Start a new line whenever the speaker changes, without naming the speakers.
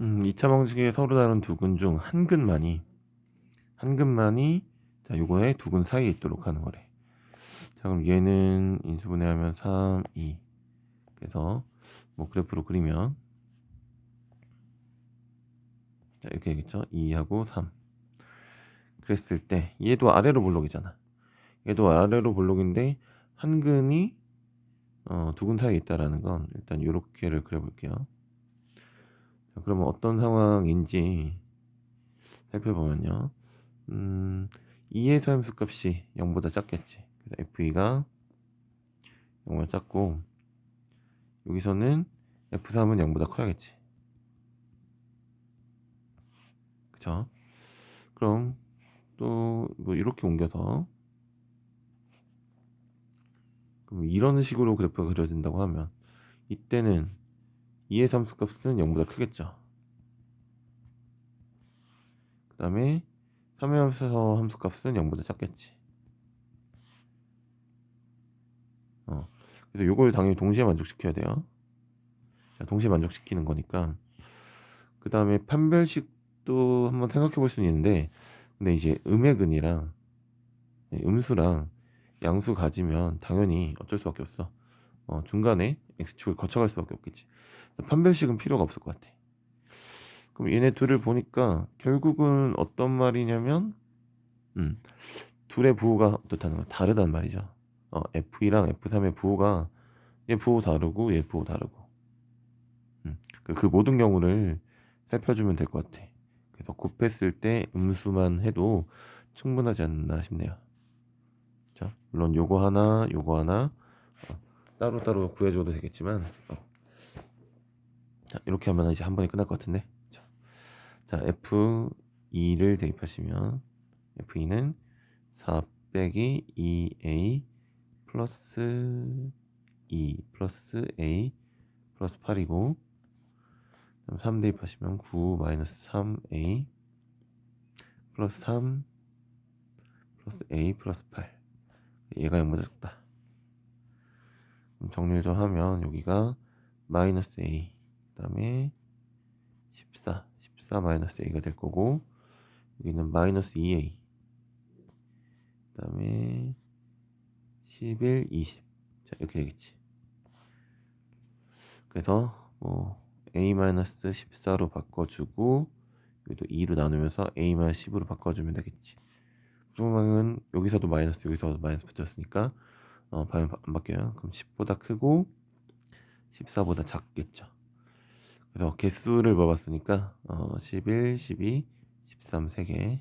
음, 2차 방식의 서로 다른 두 근 중 한 근만이 한 근만이 자 요거의 두 근 사이에 있도록 하는 거래. 자 그럼 얘는 인수분해하면 3, 2 그래서 뭐 그래프로 그리면 자 이렇게 되겠죠? 2하고 3 그랬을 때 얘도 아래로 볼록이잖아. 얘도 아래로 볼록인데 한 근이 어, 두 근 사이에 있다라는 건 일단 요렇게를 그려 볼게요. 자, 그러면 어떤 상황인지 살펴보면요. 음, 2의 소함수 값이 0보다 작겠지. 그래서 f2가 0보다 작고 여기서는 f3은 0보다 커야겠지. 그쵸? 그럼 또 뭐 이렇게 옮겨서 그럼 이런 식으로 그래프가 그려진다고 하면 이때는 2의 함수 값은 0보다 크겠죠. 그 다음에 3의 함수 함수 값은 0보다 작겠지. 어, 그래서 요걸 당연히 동시에 만족시켜야 돼요. 자, 동시에 만족시키는 거니까. 그 다음에 판별식도 한번 생각해 볼 수는 있는데 근데 이제 음의 근이랑 네, 음수랑 양수 가지면 당연히 어쩔 수 밖에 없어. 어, 중간에 x축을 거쳐갈 수밖에 없겠지. 판별식은 필요가 없을 것 같아. 그럼 얘네 둘을 보니까 결국은 어떤 말이냐면 음, 둘의 부호가 어떻다는 거야 다르단 말이죠. 어, F2랑 F3의 부호가 얘 부호 다르고 얘 부호 다르고. 음, 그, 그 모든 경우를 살펴주면 될 것 같아. 그래서 곱했을 때 음수만 해도 충분하지 않나 싶네요. 자 물론 요거 하나 요거 하나 어, 따로따로 구해줘도 되겠지만 어. 자 이렇게 하면 이제 한 번에 끝날 것 같은데? 자, 자 F2를 대입하시면 F2는 4 빼기 2A 플러스 2 플러스 A 플러스 8이고 3 대입하시면 9 마이너스 3A 플러스 3 플러스 A 플러스 8 얘가 0보다 작다 정리를 좀 하면 여기가 마이너스 A 그 다음에 14 14 마이너스 A가 될 거고 여기는 마이너스 2A 그 다음에 11 20 자, 이렇게 되겠지. 그래서 뭐 a-14로 바꿔주고 여기도 2로 나누면서 a-10으로 바꿔주면 되겠지. 그러면 여기서도 마이너스 여기서도 마이너스 붙였으니까 어, 반응 안 바뀌어요. 그럼 10보다 크고 14보다 작겠죠. 그래서 개수를 물어봤으니까 어, 11, 12, 13 3개